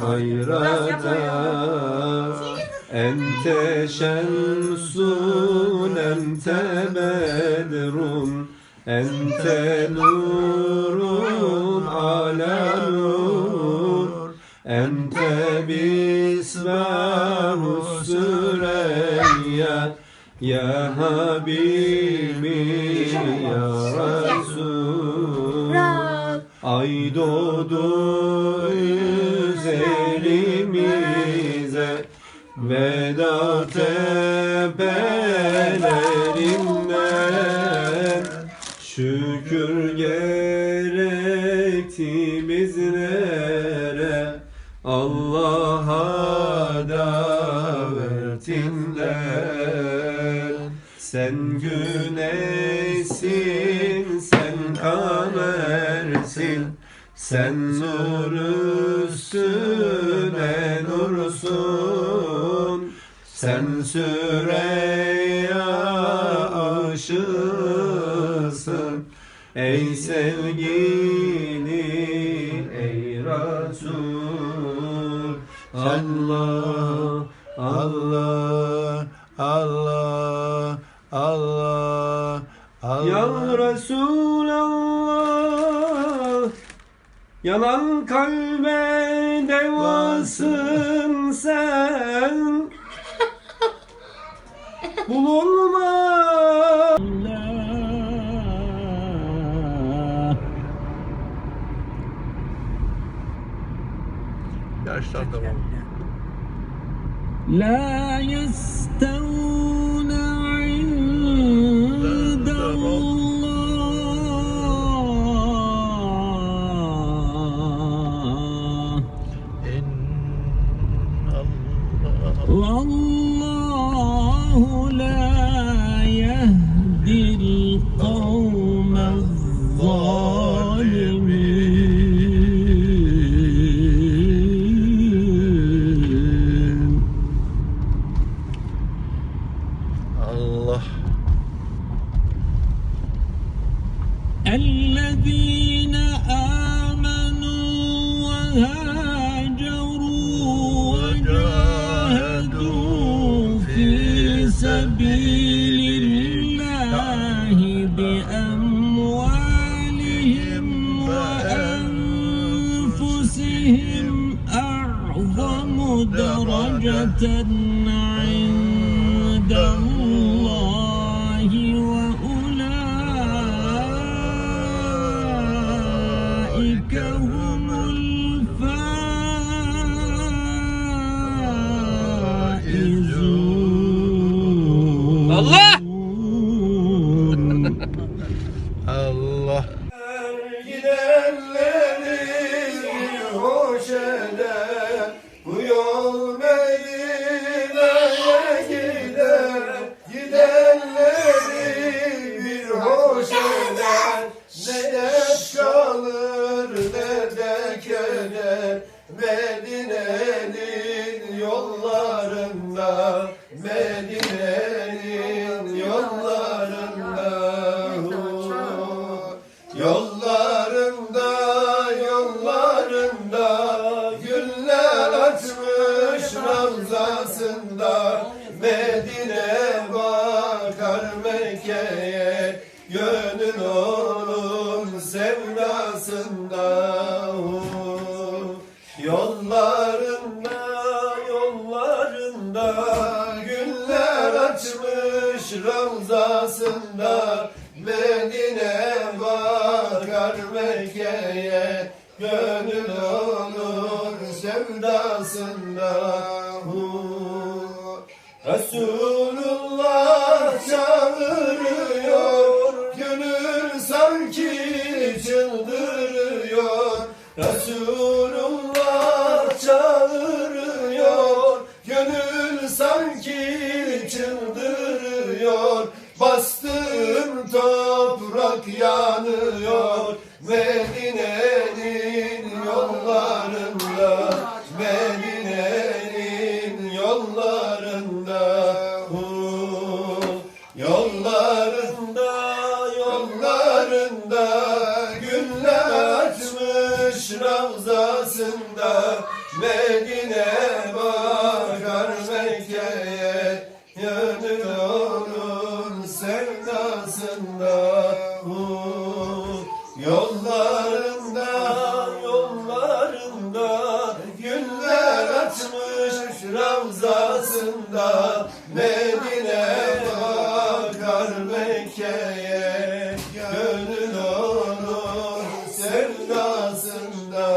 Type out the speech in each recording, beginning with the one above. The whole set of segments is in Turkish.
hayrata Ente şemsun ente bedrun Ente nurun ala nur Ente bisbahu süreyya Ya Habibi Ya Resul Ay doğdu Veda tepelerinden Şükür gerekti bizlere Allah'a davetinler Sen güneşsin, sen kamersin. Sen nur üstüne nursun Sen Süreyya aşığısın. Ey sevgili ey Resul. Allah Allah Allah, Allah, Allah. Ya Resulallah Yanan kalbe devasın sen Bulunma Yaşlandım oğlum. لا يستوون عند الله İn Allah. لا يهدي القوم الظالمين Allah. الذين آمنوا وهاجروا وأنفسهم أعظم درجة عند الله وأولئك هم الفائزون الله! Ne dert kalır ne de keder Medine'nin yollarında Medine'nin yollarında. Yollarında, yollarında Güller açmış ravzasında Medine açmış ravzasında Medine bakar Mekke'ye Gönül olur sevdasında. Resulullah çağırıyor Gönül sanki çıldırıyor. Resulullah çağırıyor Gönül sanki sevdasında. Uh, Yollarında, yollarında Güller açmış Ravzasında Medine bakar Mekke'ye. Gönül olur sevdasında.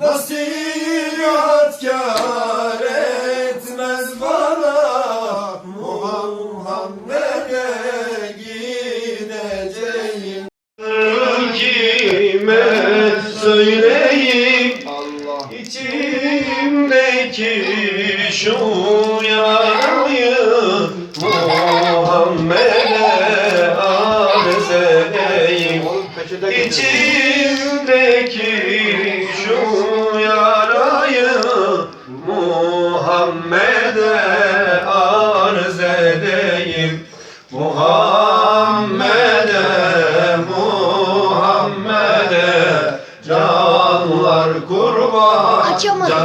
Nasıl rahat etmez bana? Muhammed'e gideceğim? Kime söyleyip Allah. içimdeki şu yarayı Muhammed'e arz edeyim. İçimdeki Açamadım.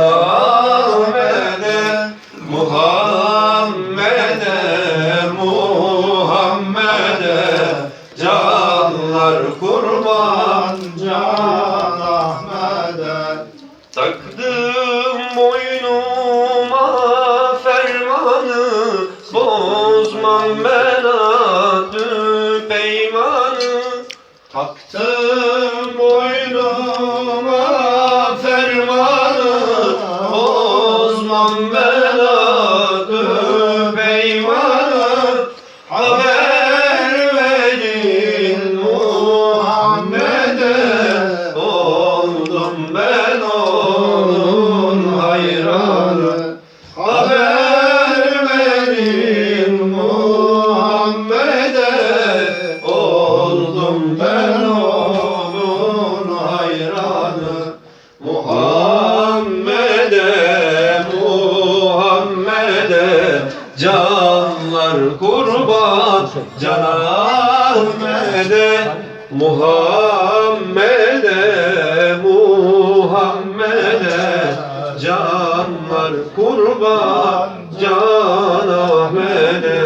Muhammed'e, Muhammed'e, Muhammed'e canlar kurban can Ahmet'e. Taktım boynuma fermanı bozmam ben. Canlar kurban Can Muhammed'e Muhammed'e. Canlar kurban Can Ahmet'e